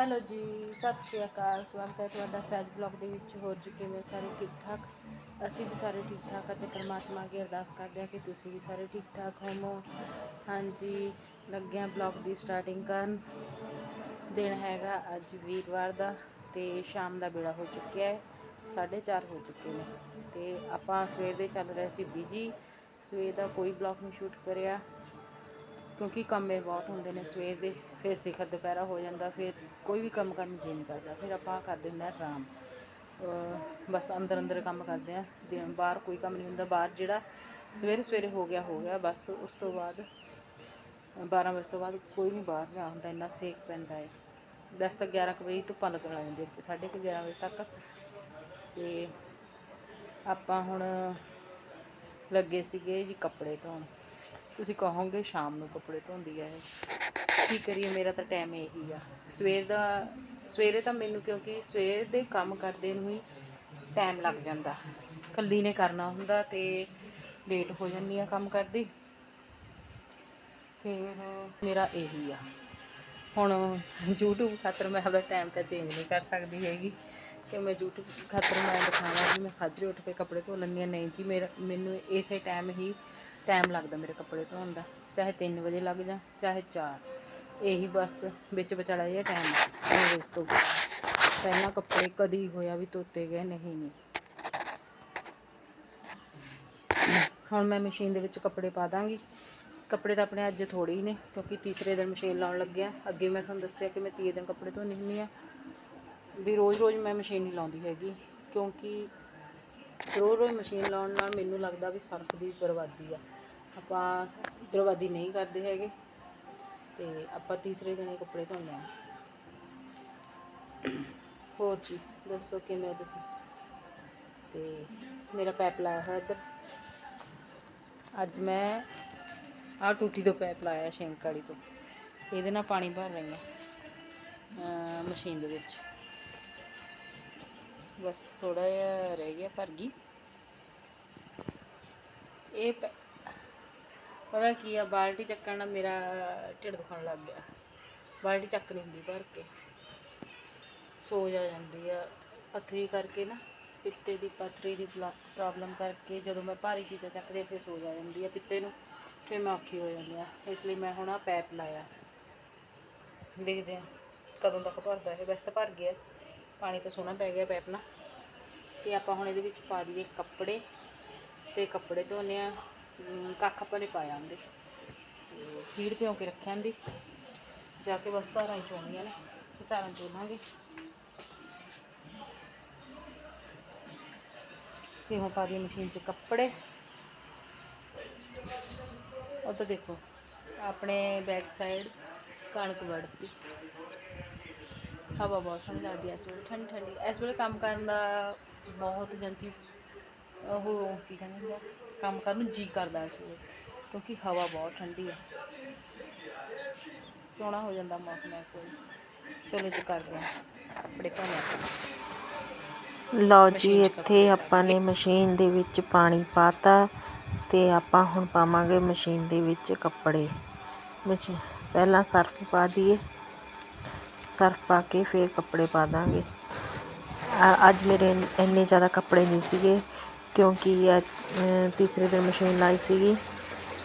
Hello ਜੀ, ਸਤਿ ਸ਼੍ਰੀ ਅਕਾਲ, ਸਵਾਗਤ ਹੈ ਤੁਹਾਡਾ ਸਹਿਜ ਬਲੌਗ ਦੇ ਵਿੱਚ। ਹੋਰ ਜੀ, ਕਿਵੇਂ ਸਾਰੇ ਠੀਕ ਠਾਕ? ਅਸੀਂ ਵੀ ਸਾਰੇ ਠੀਕ ਠਾਕ ਅਤੇ ਪਰਮਾਤਮਾ ਅੱਗੇ ਅਰਦਾਸ ਕਰਦੇ ਹਾਂ ਕਿ ਤੁਸੀਂ ਵੀ ਸਾਰੇ ਠੀਕ ਠਾਕ ਹੋਵੋ। ਹਾਂਜੀ, ਲੱਗਿਆ ਬਲੌਗ ਦੀ ਸਟਾਰਟਿੰਗ ਕਰਨ। ਦਿਨ ਹੈਗਾ ਅੱਜ ਵੀਰਵਾਰ ਦਾ ਤੇ ਸ਼ਾਮ ਦਾ ਵੇਲਾ ਹੋ ਚੁੱਕਿਆ ਹੈ 4:30 ਹੋ ਚੁੱਕੇ ਨੇ। ਤੇ ਆਪਾਂ ਸਵੇਰ ਦੇ ਚੱਲ ਰਹੇ ਸੀ ਬਿਜ਼ੀ ਸਵੇਰ ਦਾ ਕੋਈ ਬਲੌਗ ਨਹੀਂ ਸ਼ੂਟ ਕਰਿਆ। ਕਿਉਂਕਿ ਕੰਮੇ ਬਹੁਤ ਹੁੰਦੇ ਨੇ, ਸਵੇਰ ਦੇ ਫਿਰ ਸਿਖਰ ਦੁਪਹਿਰਾ ਹੋ ਜਾਂਦਾ, ਫਿਰ ਕੋਈ ਵੀ ਕੰਮ ਕਰਨ ਨੂੰ ਜੀ ਨਹੀਂ ਕਰਦਾ, ਫਿਰ ਆਪਾਂ ਕਰ ਦਿੰਦੇ ਹਾਂ ਆਰਾਮ। ਬਸ ਅੰਦਰ ਅੰਦਰ ਕੰਮ ਕਰਦੇ ਆ ਦਿਨ ਬਾਹਰ ਕੋਈ ਕੰਮ ਨਹੀਂ ਹੁੰਦਾ, ਬਾਹਰ ਜਿਹੜਾ ਸਵੇਰੇ ਸਵੇਰੇ ਹੋ ਗਿਆ ਹੋ ਗਿਆ, ਬਸ ਉਸ ਤੋਂ ਬਾਅਦ 12 ਵਜੇ ਤੋਂ ਬਾਅਦ ਕੋਈ ਨਹੀਂ ਬਾਹਰ ਜਾ ਹੁੰਦਾ, ਇੰਨਾ ਸੇਕ ਪੈਂਦਾ ਹੈ। ਬਸ ਤਾਂ 11 ਕੁ ਵਜੇ ਧੁੱਪਾਂ ਲੱਗਣ ਲੱਗ ਜਾਂਦੀਆਂ ਤੇ ਸਾਢੇ ਕੁ 11 ਵਜੇ ਤੱਕ। ਤੇ ਆਪਾਂ ਹੁਣ ਲੱਗੇ ਸੀਗੇ ਜੀ ਕੱਪੜੇ ਧੋਣ। ਤੁਸੀਂ ਕਹੋਗੇ ਸ਼ਾਮ ਨੂੰ ਕੱਪੜੇ ਧੋਂਦੀ ਹੈ ਕੀ ਕਰੀਏ, ਮੇਰਾ ਤਾਂ ਟਾਈਮ ਇਹੀ ਆ। ਸਵੇਰ ਦਾ, ਸਵੇਰੇ ਤਾਂ ਮੈਨੂੰ ਕਿਉਂਕਿ ਸਵੇਰ ਦੇ ਕੰਮ ਕਰਦੇ ਨੂੰ ਹੀ ਟਾਈਮ ਲੱਗ ਜਾਂਦਾ। ਕੱਲੀ ਨੇ ਕਰਨਾ ਹੁੰਦਾ ਤੇ ਲੇਟ ਹੋ ਜਾਂਦੀ ਆ ਕੰਮ ਕਰਦੀ। ਫਿਰ ਮੇਰਾ ਇਹੀ ਆ। ਹੁਣ YouTube ਖਾਤਰ ਮੈਂ ਆਪਦਾ ਟਾਈਮ ਤਾਂ ਚੇਂਜ ਨਹੀਂ ਕਰ ਸਕਦੀ ਹੈਗੀ। ਕਿ ਮੈਂ YouTube ਖਾਤਰ ਮੈਂ ਦਿਖਾਵਾਂ ਵੀ ਮੈਂ ਸਾਜਰੇ ਉੱਠ ਕੇ ਕੱਪੜੇ ਧੋ ਲੈਂਦੀ ਹਾਂ ਨਹੀਂ ਜੀ, ਮੇਰਾ, ਮੈਨੂੰ ਇਸੇ ਟਾਈਮ ਹੀ ਟਾਈਮ ਲੱਗਦਾ ਮੇਰੇ ਕੱਪੜੇ ਧੋਣ ਦਾ, ਚਾਹੇ 3 ਵਜੇ ਲੱਗ ਜਾ ਚਾਹੇ 4 ਇਹੀ ਬਸ ਵਿੱਚ ਵਿਚਾਲਾ ਜਿਹਾ ਟਾਈਮ ਹੈ ਇਸ ਤੋਂ ਪਹਿਲਾਂ ਕੱਪੜੇ ਕਦੀ ਹੋਇਆ ਵੀ ਧੋਤੇ ਗਏ, ਨਹੀਂ ਨਹੀਂ ਹੁਣ ਮੈਂ ਮਸ਼ੀਨ ਦੇ ਵਿੱਚ ਕੱਪੜੇ ਪਾ ਦਾਂਗੀ। ਕੱਪੜੇ ਤਾਂ ਆਪਣੇ ਅੱਜ ਥੋੜੇ ਹੀ ਨੇ, ਕਿਉਂਕਿ ਤੀਸਰੇ ਦਿਨ ਮਸ਼ੀਨ ਲਾਉਣ ਲੱਗਿਆ। ਅੱਗੇ ਮੈਂ ਤੁਹਾਨੂੰ ਦੱਸਿਆ ਕਿ ਮੈਂ ਤੀਏ ਦਿਨ ਕੱਪੜੇ ਧੋਣੀ ਹੁੰਦੀ ਆ। ਵੀ ਰੋਜ਼-ਰੋਜ਼ ਮੈਂ ਮਸ਼ੀਨ ਨਹੀਂ ਲਾਉਂਦੀ ਹੈਗੀ, ਕਿਉਂਕਿ ਰੋਜ਼-ਰੋਜ਼ ਮਸ਼ੀਨ ਲਾਉਣ ਨਾਲ ਮੈਨੂੰ ਲੱਗਦਾ ਵੀ ਸਰਫ ਦੀ ਬਰਬਾਦੀ ਆ। ਆਪਾਂ ਬਰਬਾਦੀ ਨਹੀਂ ਕਰਦੇ ਹੈਗੇ ਤੇ ਆਪਾਂ ਤੀਸਰੇ ਦਿਨ ਕੱਪੜੇ ਧੋਣੇ ਆ ਹੋਰ ਜੀ, ਦੱਸੋ ਕਿਵੇਂ ਤੁਸੀਂ? ਤੇ ਮੇਰਾ ਪੈਪ ਲਾਇਆ ਹੋਇਆ ਇੱਧਰ। ਅੱਜ ਮੈਂ ਆਹ ਟੂਟੀ ਤੋਂ ਪੈਪ ਲਾਇਆ ਸ਼ਿੰਕ ਵਾਲੀ ਤੋਂ। ਇਹਦੇ ਨਾਲ ਪਾਣੀ ਭਰ ਰਹੀ ਹਾਂ ਮਸ਼ੀਨ ਦੇ ਵਿੱਚ। ਬਸ ਥੋੜਾ ਜਿਹਾ ਰਹਿ ਗਿਆ ਭਰ ਗਈ ਇਹ ਪੈ- ਪਤਾ ਕੀ ਆ ਬਾਲਟੀ ਚੱਕਣ ਨਾਲ ਮੇਰਾ ਢਿੱਡ ਦੁਖਣ ਲੱਗ ਗਿਆ। ਬਾਲਟੀ ਚੱਕ ਨਹੀਂ ਹੁੰਦੀ ਭਰ ਕੇ। ਸੋਜ ਆ ਜਾਂਦੀ ਆ। ਪੱਥਰੀ ਕਰਕੇ ਨਾ ਪਿੱਤੇ ਦੀ ਪੱਥਰੀ ਦੀ ਪ੍ਰੋਬਲਮ ਕਰਕੇ ਜਦੋਂ ਮੈਂ ਭਾਰੀ ਚੀਜ਼ਾਂ ਚੱਕਦੀ ਹਾਂ, ਫਿਰ ਸੋਜ ਆ ਜਾਂਦੀ ਆ ਪਿੱਤੇ ਨੂੰ। ਫਿਰ ਮੈਂ ਔਖੀ ਹੋ ਜਾਂਦੀ ਆ। ਇਸ ਲਈ ਮੈਂ ਹੁਣ ਆ ਪੈਪ ਲਾਇਆ। ਦੇਖਦੇ ਆ ਕਦੋਂ ਤੱਕ ਭਰਦਾ ਇਹ। ਵੈਸੇ ਤਾਂ ਭਰ ਗਿਆ। ਪਾਣੀ ਤਾਂ ਸੋਹਣਾ ਪੈ ਗਿਆ ਪੈਪ ਨਾਲ ਤੇ ਆਪਾਂ ਹੁਣ ਇਹਦੇ ਵਿੱਚ ਪਾ ਦਈਏ ਕੱਪੜੇ। ਤੇ ਕੱਪੜੇ ਧੋਨੇ ਆ। ਕੱਖ ਆਪਾਂ ਨੇ ਪਾਇਆ ਉਹਦੇ ਤੇ ਫੀਡ ਭਿਉਂ ਕੇ ਰੱਖਿਆ ਹੁੰਦੀ ਜਾ ਕੇ ਬਸ ਧਾਰਾਂ ਹੀ ਚੋਣੀਆਂ ਨੇ। ਤੇ ਧਾਰਾਂ ਚੋਣਾਂਗੇ। ਤੇ ਹੁਣ ਪਾ ਦਈਏ ਮਸ਼ੀਨ 'ਚ ਕੱਪੜੇ। ਉਹ ਤਾਂ ਦੇਖੋ, ਆਪਣੇ ਬੈਕ ਸਾਈਡ ਕਣਕ ਵੜਤੀ ਹਵਾ ਬਹੁਤ ਸੋਹਣੀ ਲੱਗਦੀ ਹੈ ਇਸ ਵੇਲੇ ਠੰਡੀ ਠੰਡੀ। ਇਸ ਵੇਲੇ ਕੰਮ ਕਰਨ ਦਾ ਬਹੁਤ ਜੰਤੀ ਉਹ ਕੀ ਕਹਿੰਦੇ ਹੁੰਦੇ ਆ ਕੰਮ ਕਰਨ ਨੂੰ ਜੀ ਕਰਦਾ ਇਸ ਵੇਲੇ ਕਿਉਂਕਿ ਹਵਾ ਬਹੁਤ ਠੰਡੀ ਆ ਸੋਹਣਾ ਹੋ ਜਾਂਦਾ ਮੌਸਮ ਇਸ ਵੇਲੇ। ਚਲੋ ਜੀ ਕਰਦੇ ਹਾਂ ਕੱਪੜੇ ਧੋਣੇ ਲਓ ਜੀ ਇੱਥੇ ਆਪਾਂ ਨੇ ਮਸ਼ੀਨ ਦੇ ਵਿੱਚ ਪਾਣੀ ਪਾਤਾ ਤੇ ਆਪਾਂ ਹੁਣ ਪਾਵਾਂਗੇ ਮਸ਼ੀਨ ਦੇ ਵਿੱਚ ਕੱਪੜੇ। ਮਸ਼ੀ ਪਹਿਲਾਂ ਸਰਫ ਪਾ ਦਈਏ। ਸਰਫ ਪਾ ਕੇ ਫਿਰ ਕੱਪੜੇ ਪਾ ਦਾਂਗੇ। ਅੱਜ ਮੇਰੇ ਇੰਨੇ ਜ਼ਿਆਦਾ ਕੱਪੜੇ ਨਹੀਂ ਸੀਗੇ ਕਿਉਂਕਿ ਅੱਜ, ਤੀਸਰੇ ਦਿਨ ਮਸ਼ੀਨ ਲਾਈ ਸੀਗੀ।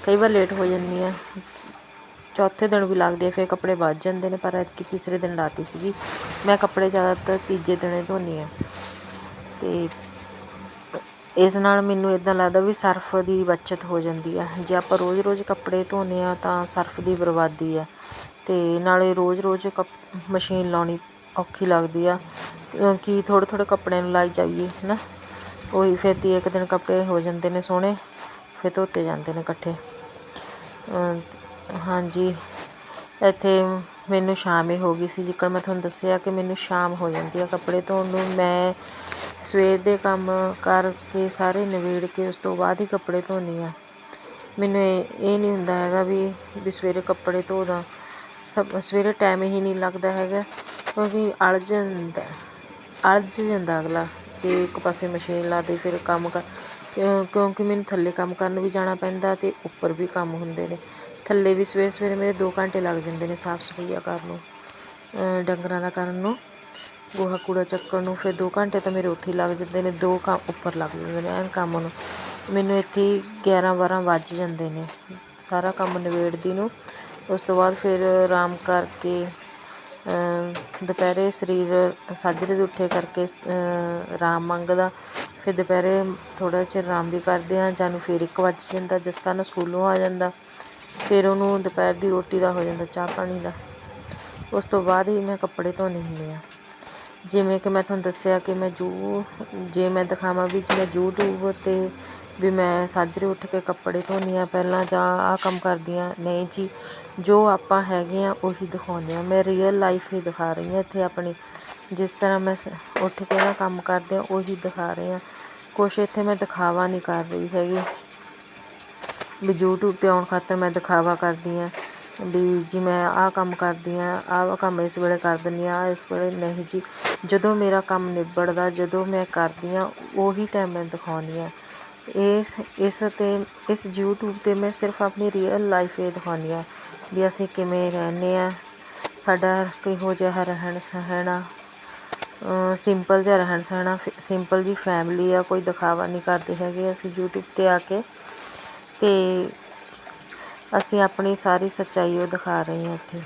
ਕਈ ਵਾਰ ਲੇਟ ਹੋ ਜਾਂਦੀ ਆ। ਚੌਥੇ ਦਿਨ ਵੀ ਲੱਗਦੇ ਆ ਫਿਰ ਕੱਪੜੇ ਵੱਜ ਜਾਂਦੇ ਨੇ ਪਰ ਐਤਕੀ ਤੀਸਰੇ ਦਿਨ ਲਾਤੀ ਸੀਗੀ। ਮੈਂ ਕੱਪੜੇ ਜ਼ਿਆਦਾਤਰ ਤੀਜੇ ਦਿਨੇ ਧੋਨੀ ਆ। ਤੇ ਇਸ ਨਾਲ ਮੈਨੂੰ ਇਦਾਂ ਲੱਗਦਾ ਵੀ ਸਰਫ ਦੀ ਬਚਤ ਹੋ ਜਾਂਦੀ ਆ। ਜੇ ਆਪਾਂ ਰੋਜ਼-ਰੋਜ਼ ਕੱਪੜੇ ਧੋਨੇ ਆ ਤਾਂ ਸਰਫ ਦੀ ਬਰਬਾਦੀ ਆ। ਅਤੇ ਨਾਲੇ ਰੋਜ਼-ਰੋਜ਼ ਕੱਪ ਮਸ਼ੀਨ ਲਾਉਣੀ ਔਖੀ ਲੱਗਦੀ ਆ। ਕਿ ਥੋੜ੍ਹੇ ਥੋੜ੍ਹੇ ਕੱਪੜਿਆਂ ਨੂੰ ਲਾਈ ਜਾਈਏ ਹੈ ਨਾ ਉਹੀ ਫਿਰ ਦੀ ਇੱਕ ਦਿਨ ਕੱਪੜੇ ਹੋ ਜਾਂਦੇ ਨੇ ਸੋਹਣੇ, ਫਿਰ ਧੋਤੇ ਜਾਂਦੇ ਨੇ ਇਕੱਠੇ। ਹਾਂਜੀ, ਇੱਥੇ ਮੈਨੂੰ ਸ਼ਾਮ ਹੀ ਹੋ ਗਈ ਸੀ ਜਿੱਕਣ ਮੈਂ ਤੁਹਾਨੂੰ ਦੱਸਿਆ ਕਿ ਮੈਨੂੰ ਸ਼ਾਮ ਹੋ ਜਾਂਦੀ ਆ ਕੱਪੜੇ ਧੋਣ ਨੂੰ, ਮੈਂ ਸਵੇਰ ਦੇ ਕੰਮ ਕਰਕੇ ਸਾਰੇ ਨਿਬੇੜ ਕੇ ਉਸ ਤੋਂ ਬਾਅਦ ਹੀ ਕੱਪੜੇ ਧੋਂਦੀ ਆ। ਮੈਨੂੰ ਇਹ ਇਹ ਨਹੀਂ ਹੁੰਦਾ ਹੈਗਾ ਵੀ ਵੀ ਸਵੇਰੇ ਕੱਪੜੇ ਧੋ ਦਾਂ। ਸਭ ਸਵੇਰੇ ਟਾਈਮ ਹੀ ਨਹੀਂ ਲੱਗਦਾ ਹੈਗਾ, ਕਿਉਂਕਿ ਅਲਝ ਜਾਂਦਾ ਅਲਝ ਜਾਂਦਾ ਅਗਲਾ ਜੇ ਇੱਕ ਪਾਸੇ ਮਸ਼ੀਨ ਲਾ ਦੇ, ਫਿਰ ਕੰਮ ਕਰ ਕਿਉਂ- ਕਿਉਂਕਿ ਮੈਨੂੰ ਥੱਲੇ ਕੰਮ ਕਰਨ ਵੀ ਜਾਣਾ ਪੈਂਦਾ ਅਤੇ ਉੱਪਰ ਵੀ ਕੰਮ ਹੁੰਦੇ ਨੇ। ਥੱਲੇ ਵੀ ਸਵੇਰੇ ਸਵੇਰੇ ਮੇਰੇ 2 ਘੰਟੇ ਲੱਗ ਜਾਂਦੇ ਨੇ ਸਾਫ਼ ਸਫਾਈਆਂ ਕਰਨ ਨੂੰ ਡੰਗਰਾਂ ਦਾ ਕਰਨ ਨੂੰ। ਗੋਹਾ ਕੂੜਾ ਚੱਕਣ ਨੂੰ ਫਿਰ 2 ਘੰਟੇ ਤਾਂ ਮੇਰੇ ਉੱਥੇ ਲੱਗ ਜਾਂਦੇ ਨੇ, ਦੋ ਕੰਮ ਉੱਪਰ ਲੱਗ ਜਾਂਦੇ ਨੇ ਐਨ ਕੰਮ ਨੂੰ। ਮੈਨੂੰ ਇੱਥੇ ਹੀ 11 12 ਵੱਜ ਜਾਂਦੇ ਨੇ। ਸਾਰਾ ਕੰਮ ਨਿਬੇੜਦੀ ਨੂੰ ਉਸ ਤੋਂ ਬਾਅਦ ਫਿਰ ਆਰਾਮ ਕਰਕੇ ਦੁਪਹਿਰੇ ਸਰੀਰ ਸਾਜਰੇ ਦੇ ਉੱਠੇ ਕਰਕੇ ਆਰਾਮ ਮੰਗਦਾ। ਫਿਰ ਦੁਪਹਿਰੇ ਥੋੜ੍ਹਾ ਚਿਰ ਆਰਾਮ ਵੀ ਕਰਦੇ ਹਾਂ ਜਾਨੂੰ ਫਿਰ ਇੱਕ ਵੱਜ ਜਾਂਦਾ, ਜਿਸ ਕਾਰਨ ਸਕੂਲੋਂ ਆ ਜਾਂਦਾ। ਫਿਰ ਉਹਨੂੰ ਦੁਪਹਿਰ ਦੀ ਰੋਟੀ ਦਾ ਹੋ ਜਾਂਦਾ, ਚਾਹ ਪਾਣੀ ਦਾ। ਉਸ ਤੋਂ ਬਾਅਦ ਹੀ ਮੈਂ ਕੱਪੜੇ ਧੋਣੇ ਹੁੰਦੇ ਆ। ਜਿਵੇਂ ਕਿ ਮੈਂ ਤੁਹਾਨੂੰ ਦੱਸਿਆ ਕਿ ਮੈਂ ਯੂ ਜੇ ਮੈਂ ਦਿਖਾਵਾਂ ਵੀ ਮੈਂ ਯੂਟਿਊਬ 'ਤੇ ਵੀ ਮੈਂ ਸਾਜਰੇ ਉੱਠ ਕੇ ਕੱਪੜੇ ਧੋਂਦੀ ਹਾਂ ਪਹਿਲਾਂ ਜਾਂ ਆਹ ਕੰਮ ਕਰਦੀ ਹਾਂ ਨਹੀਂ ਜੀ, ਜੋ ਆਪਾਂ ਹੈਗੇ ਹਾਂ ਉਹੀ ਦਿਖਾਉਂਦੇ ਹਾਂ ਮੈਂ ਰੀਅਲ ਲਾਈਫ ਹੀ ਦਿਖਾ ਰਹੀ ਹਾਂ ਇੱਥੇ ਆਪਣੀ। ਜਿਸ ਤਰ੍ਹਾਂ ਮੈਂ ਸ- ਉੱਠ ਕੇ ਨਾ ਕੰਮ ਕਰਦੇ ਹਾਂ ਉਹੀ ਦਿਖਾ ਰਹੀ ਹਾਂ ਕੁਛ ਇੱਥੇ ਮੈਂ ਦਿਖਾਵਾ ਨਹੀਂ ਕਰ ਰਹੀ ਹੈਗੀ। ਵੀ YouTube ਤੇ ਆਉਣ ਖਾਤਰ ਮੈਂ ਦਿਖਾਵਾ ਕਰਦੀ ਹਾਂ ਵੀ ਜੀ ਮੈਂ ਆਹ ਕੰਮ ਕਰਦੀ ਹਾਂ ਆਹ ਕੰਮ ਇਸ ਵੇਲੇ ਕਰ ਦਿੰਦੀ ਹਾਂ ਆਹ ਇਸ ਵੇਲੇ ਨਹੀਂ ਜੀ। ਜਦੋਂ ਮੇਰਾ ਕੰਮ ਨਿਬੜਦਾ, ਜਦੋਂ ਮੈਂ ਕਰਦੀ ਹਾਂ ਉਹੀ ਟਾਈਮ ਮੈਂ ਦਿਖਾਉਂਦੀ ਹਾਂ ਇਸ ਇਸ ਤੇ, ਇਸ ਯੂਟਿਊਬ ਤੇ ਮੈਂ ਸਿਰਫ ਆਪਣੀ ਰੀਅਲ ਲਾਈਫ ਹੀ ਦਿਖਾਉਂਦੀ ਹਾਂ ਵੀ ਅਸੀਂ ਕਿਵੇਂ ਰਹਿੰਦੇ ਹਾਂ। ਸਾਡਾ ਕਿਹੋ ਜਿਹਾ ਰਹਿਣ ਸਹਿਣ ਆ। ਸਿੰਪਲ ਜਿਹਾ ਰਹਿਣ ਸਹਿਣ ਆ। ਸਿੰਪਲ ਜਿਹੀ ਫੈਮਿਲੀ ਆ, ਕੋਈ ਦਿਖਾਵਾ ਨਹੀਂ ਕਰਦੇ ਹੈਗੇ ਅਸੀਂ ਯੂਟਿਊਬ ਤੇ ਆ ਕੇ। ਅਤੇ ਅਸੀਂ ਆਪਣੀ ਸਾਰੀ ਸੱਚਾਈ ਉਹ ਦਿਖਾ ਰਹੇ ਹਾਂ ਇੱਥੇ,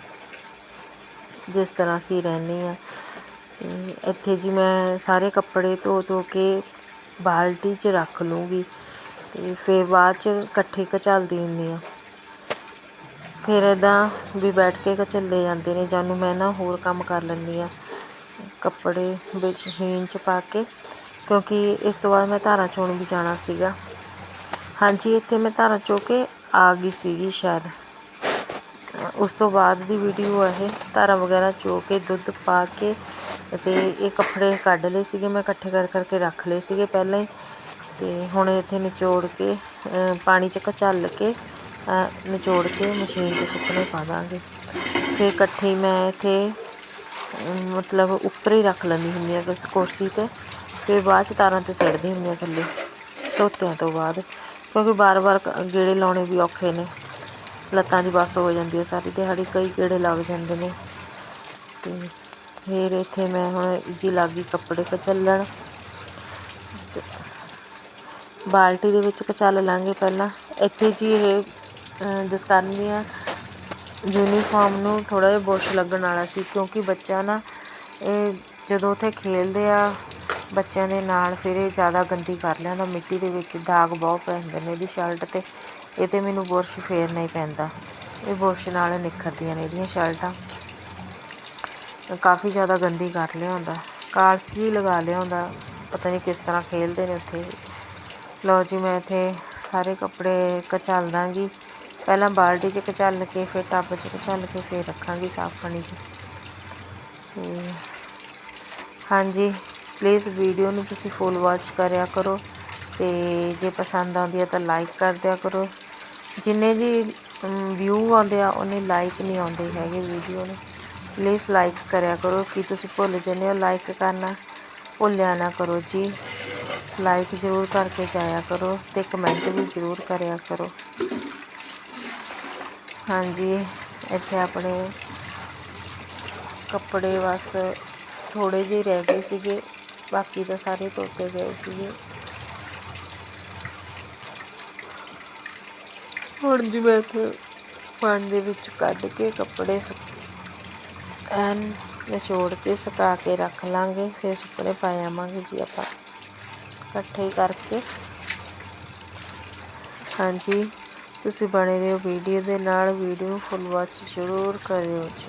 ਜਿਸ ਤਰ੍ਹਾਂ ਅਸੀਂ ਰਹਿੰਦੇ ਹਾਂ। ਇੱਥੇ ਜੀ ਮੈਂ ਸਾਰੇ ਕੱਪੜੇ ਧੋ ਧੋ ਕੇ ਬਾਲਟੀ 'ਚ ਰੱਖ ਲੂੰਗੀ ਅਤੇ ਫਿਰ ਬਾਅਦ 'ਚ ਇਕੱਠੇ ਕਚਲਦੀ ਹੁੰਦੀ ਹਾਂ ਫਿਰ ਇੱਦਾਂ ਵੀ ਬੈਠ ਕੇ ਕਚੱਲੇ ਜਾਂਦੇ ਨੇ, ਜਾਨੂੰ ਮੈਂ ਨਾ ਹੋਰ ਕੰਮ ਕਰ ਲੈਂਦੀ ਹਾਂ ਕੱਪੜੇ ਵਿੱਚ ਮਸ਼ੀਨ 'ਚ ਪਾ ਕੇ, ਕਿਉਂਕਿ ਇਸ ਤੋਂ ਬਾਅਦ ਮੈਂ ਧਾਰਾਂ ਚੋਣ ਵੀ ਜਾਣਾ ਸੀਗਾ। ਹਾਂਜੀ, ਇੱਥੇ ਮੈਂ ਧਾਰਾਂ ਚੋ ਕੇ ਆ ਗਈ ਸੀਗੀ ਸ਼ਾਇਦ। ਉਸ ਤੋਂ ਬਾਅਦ ਦੀ ਵੀਡੀਓ ਹੈ ਇਹ, ਧਾਰਾਂ ਵਗੈਰਾ ਚੋ ਕੇ ਦੁੱਧ ਪਾ ਕੇ ਅਤੇ ਇਹ ਕੱਪੜੇ ਕੱਢ ਲਏ ਸੀਗੇ, ਮੈਂ ਇਕੱਠੇ ਕਰ ਕਰਕੇ ਰੱਖ ਲਏ ਸੀਗੇ ਪਹਿਲਾਂ ਹੀ। ਅਤੇ ਹੁਣ ਇੱਥੇ ਨਿਚੋੜ ਕੇ ਪਾਣੀ 'ਚ ਘਚਲ ਕੇ ਨਿਚੋੜ ਕੇ ਮਸ਼ੀਨ 'ਤੇ ਸੁੱਕਣੇ ਪਾ ਦਾਂਗੇ। ਫਿਰ ਇਕੱਠੇ ਮੈਂ ਇੱਥੇ ਮਤਲਬ ਉੱਪਰ ਹੀ ਰੱਖ ਲੈਂਦੀ ਹੁੰਦੀ ਹਾਂ ਕਿਸ ਕੁਰਸੀ 'ਤੇ। ਫਿਰ ਬਾਅਦ 'ਚ ਤਾਰਾਂ 'ਤੇ ਸੜਦੀ ਹੁੰਦੀ ਹਾਂ ਥੱਲੇ, ਧੋਤਿਆਂ ਤੋਂ ਬਾਅਦ। ਕਿਉਂਕਿ ਬਾਰ-ਬਾਰ ਗੇੜੇ ਲਾਉਣੇ ਵੀ ਔਖੇ ਨੇ। ਲੱਤਾਂ ਦੀ ਬੱਸ ਹੋ ਜਾਂਦੀ ਹੈ ਸਾਰੀ, ਦਿਹਾੜੀ ਕਈ ਗੇੜੇ ਲੱਗ ਜਾਂਦੇ ਨੇ। ਅਤੇ ਫਿਰ ਇੱਥੇ ਮੈਂ ਹੁਣ ਜੀ ਲਾਗੀ ਕੱਪੜੇ ਕਚੱਲਣ ਬਾਲਟੀ ਦੇ ਵਿੱਚ ਕਚੱਲ ਲਾਂਗੇ ਪਹਿਲਾਂ। ਇੱਥੇ ਜੀ ਇਹ ਅ, ਦਸਤਾਨੇ ਦੀਆਂ ਯੂਨੀਫਾਰਮ ਨੂੰ ਥੋੜਾ ਜਿਹਾ ਬੁਰਸ਼ ਲੱਗਣ ਵਾਲਾ ਸੀ ਕਿਉਂਕਿ ਬੱਚਾ ਨਾ ਇਹ ਜਦੋਂ ਉੱਥੇ ਖੇਲਦੇ ਆ ਬੱਚਿਆਂ ਦੇ ਨਾਲ ਫਿਰ ਇਹ ਜ਼ਿਆਦਾ ਗੰਦੀ ਕਰ ਲਿਆਂਦਾ ਮਿੱਟੀ ਦੇ ਵਿੱਚ ਦਾਗ ਬਹੁਤ ਪੈਂਦੇ ਨੇ ਇਹਦੀ ਸ਼ਰਟ ਤੇ। ਇਹ ਤੇ ਮੈਨੂੰ ਬੁਰਸ਼ ਫੇਰਨਾ ਹੀ ਪੈਂਦਾ। ਇਹ ਬੁਰਸ਼ ਨਾਲ ਨਿਖਰਦੀਆਂ ਨੇ ਇਹਦੀਆਂ ਸ਼ਰਟਾਂ। ਕਾਫੀ ਜ਼ਿਆਦਾ ਗੰਦੀ ਕਰ ਲਿਆਉਂਦਾ ਕਾਲਸੀ ਲਗਾ ਲਿਆਉਂਦਾ ਪਤਾ ਨਹੀਂ ਕਿਸ ਤਰ੍ਹਾਂ ਖੇਲਦੇ ਨੇ ਉੱਥੇ। ਲਓ ਜੀ, ਮੈਂ ਇੱਥੇ ਸਾਰੇ ਕੱਪੜੇ ਕਚਲ ਦਾਂਗੀ। ਪਹਿਲਾਂ ਬਾਲਟੀ 'ਚ ਕਚਲ ਕੇ, ਫਿਰ ਟੱਬ 'ਚ ਕਚਲ ਕੇ, ਫਿਰ ਰੱਖਾਂਗੀ ਸਾਫ਼ ਪਾਣੀ 'ਚ। ਤੇ ਹਾਂਜੀ ਪਲੀਜ਼ ਵੀਡੀਓ ਨੂੰ ਤੁਸੀਂ ਫੁੱਲ ਵਾਚ ਕਰਿਆ ਕਰੋ। ਤੇ ਜੇ ਪਸੰਦ ਆਉਂਦੀ ਹੈ ਤਾਂ ਲਾਈਕ ਕਰ ਦਿਆ ਕਰੋ। ਜਿੰਨੇ ਜੀ ਵਿਊ ਆਉਂਦੇ ਆ, ਉਹਨੇ ਲਾਈਕ ਨਹੀਂ ਆਉਂਦੇ ਹੈਗੇ ਵੀਡੀਓ ਨੂੰ। ਪਲੀਜ਼ ਲਾਈਕ ਕਰਿਆ ਕਰੋ ਕੀ ਤੁਸੀਂ ਭੁੱਲ ਜਾਂਦੇ ਹੋ ਲਾਈਕ ਕਰਨਾ ਭੁੱਲਿਆ ਨਾ ਕਰੋ ਜੀ। ਲਾਈਕ ਜ਼ਰੂਰ ਕਰਕੇ ਜਾਇਆ ਕਰੋ ਅਤੇ ਕਮੈਂਟ ਵੀ ਜ਼ਰੂਰ ਕਰਿਆ ਕਰੋ। ਹਾਂਜੀ, ਇੱਥੇ ਆਪਣੇ ਕੱਪੜੇ ਬਸ ਥੋੜੇ ਜਿਹੇ ਰਹਿ ਗਏ ਸੀਗੇ, ਬਾਕੀ ਤਾਂ ਸਾਰੇ ਧੋਤੇ ਗਏ ਸੀਗੇ। ਹੁਣ ਜੀ ਮੈਂ ਇੱਥੇ ਪਾਣੀ ਦੇ ਵਿੱਚ ਕੱਢ ਕੇ ਕੱਪੜੇ ਸੁੱਕ ਐਨ ਨਿਚੋੜ ਕੇ ਸੁਕਾ ਕੇ ਰੱਖ ਲਾਂਗੇ, ਫਿਰ ਸੁੱਕਣੇ ਪਾ ਆਵਾਂਗੇ ਜੀ ਆਪਾਂ। ਇਕੱਠੇ ਕਰਕੇ। ਹਾਂਜੀ, ਤੁਸੀਂ ਬਣੇ ਰਹੋ ਵੀਡੀਓ ਦੇ ਨਾਲ, ਵੀਡੀਓ ਨੂੰ ਫੁੱਲ ਵਾਚ ਜ਼ਰੂਰ ਕਰਿਓ ਜੀ।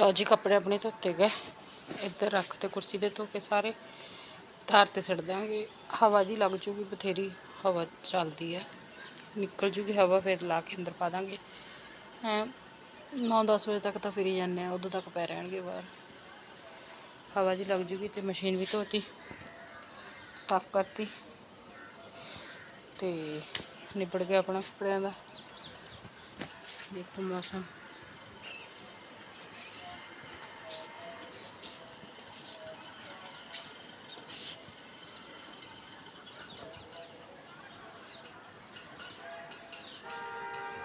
ਲਓ ਜੀ, ਕੱਪੜੇ ਆਪਣੇ ਧੋਤੇ ਗਏ। ਇੱਧਰ ਰੱਖ ਤੇ ਕੁਰਸੀ ਤੇ ਧੋ ਕੇ ਸਾਰੇ। ਧਾਰ ਤੇ ਛੱਡ ਦਾਂਗੇ ਹਵਾ ਜੀ ਲੱਗ ਜੂਗੀ, ਬਥੇਰੀ ਹਵਾ ਚੱਲਦੀ ਹੈ ਨਿਕਲ ਜੂਗੀ ਹਵਾ, ਫਿਰ ਲਾ ਕੇ ਅੰਦਰ ਪਾ ਦਾਂਗੇ। ਐਂ 9-10 ਵਜੇ ਤੱਕ ਤਾਂ ਫਿਰੀ ਜਾਂਦੇ ਆ, ਉਦੋਂ ਤੱਕ ਪੈ ਰਹਿਣਗੇ ਬਾਹਰ। ਹਵਾ ਜੀ ਲੱਗ ਜੂਗੀ ਤੇ ਮਸ਼ੀਨ ਵੀ ਧੋਤੀ, ਸਾਫ਼ ਕਰਤੀ। ਤੇ ਨਿਬੜ ਗਿਆ ਆਪਣਾ ਕੱਪੜਿਆਂ ਦਾ। ਦੇਖੋ ਮੌਸਮ।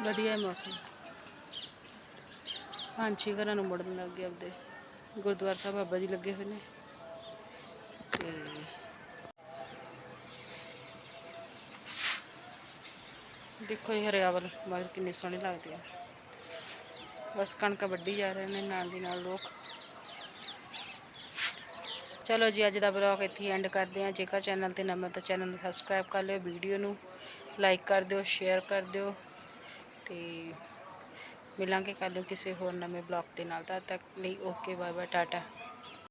ਵਧੀਆ ਹੈ ਮੌਸਮ। ਪੰਛੀ ਘਰਾਂ ਨੂੰ ਮੁੜਨ ਲੱਗ ਗਏ ਆਪਦੇ। ਗੁਰਦੁਆਰਾ ਸਾਹਿਬ ਬਾਬਾ ਜੀ ਲੱਗੇ ਹੋਏ ਨੇ। ਤੇ ਦੇਖੋ ਇਹ ਹਰਿਆਵਲ ਮਗਰ ਕਿੰਨੀ ਸੋਹਣੀ ਲੱਗਦੀ ਹੈ ਬਸ ਕਣਕ ਵੱਢੀ ਜਾ ਰਹੇ ਨੇ ਨਾਲ ਦੀ ਨਾਲ ਲੋਕ। ਚਲੋ ਜੀ, ਅੱਜ ਦਾ ਬਲੌਗ ਇੱਥੇ ਐਂਡ ਕਰਦੇ ਹਾਂ। ਜੇਕਰ ਚੈਨਲ ਤੇ ਨਵਾਂ ਤਾਂ ਚੈਨਲ ਨੂੰ ਸਬਸਕ੍ਰਾਈਬ ਕਰ ਲਿਓ, ਵੀਡੀਓ ਨੂੰ ਲਾਈਕ ਕਰ ਦਿਓ ਸ਼ੇਅਰ ਕਰ ਦਿਓ। ਤੇ ਮਿਲਾਂਗੇ ਕੱਲ੍ਹ ਨੂੰ ਕਿਸੇ ਹੋਰ ਨਵੇਂ ਬਲੌਗ ਦੇ ਨਾਲ। ਤਦ ਤੱਕ ਲਈ ਓਕੇ ਬਾਏ ਬਾਏ ਟਾਟਾ।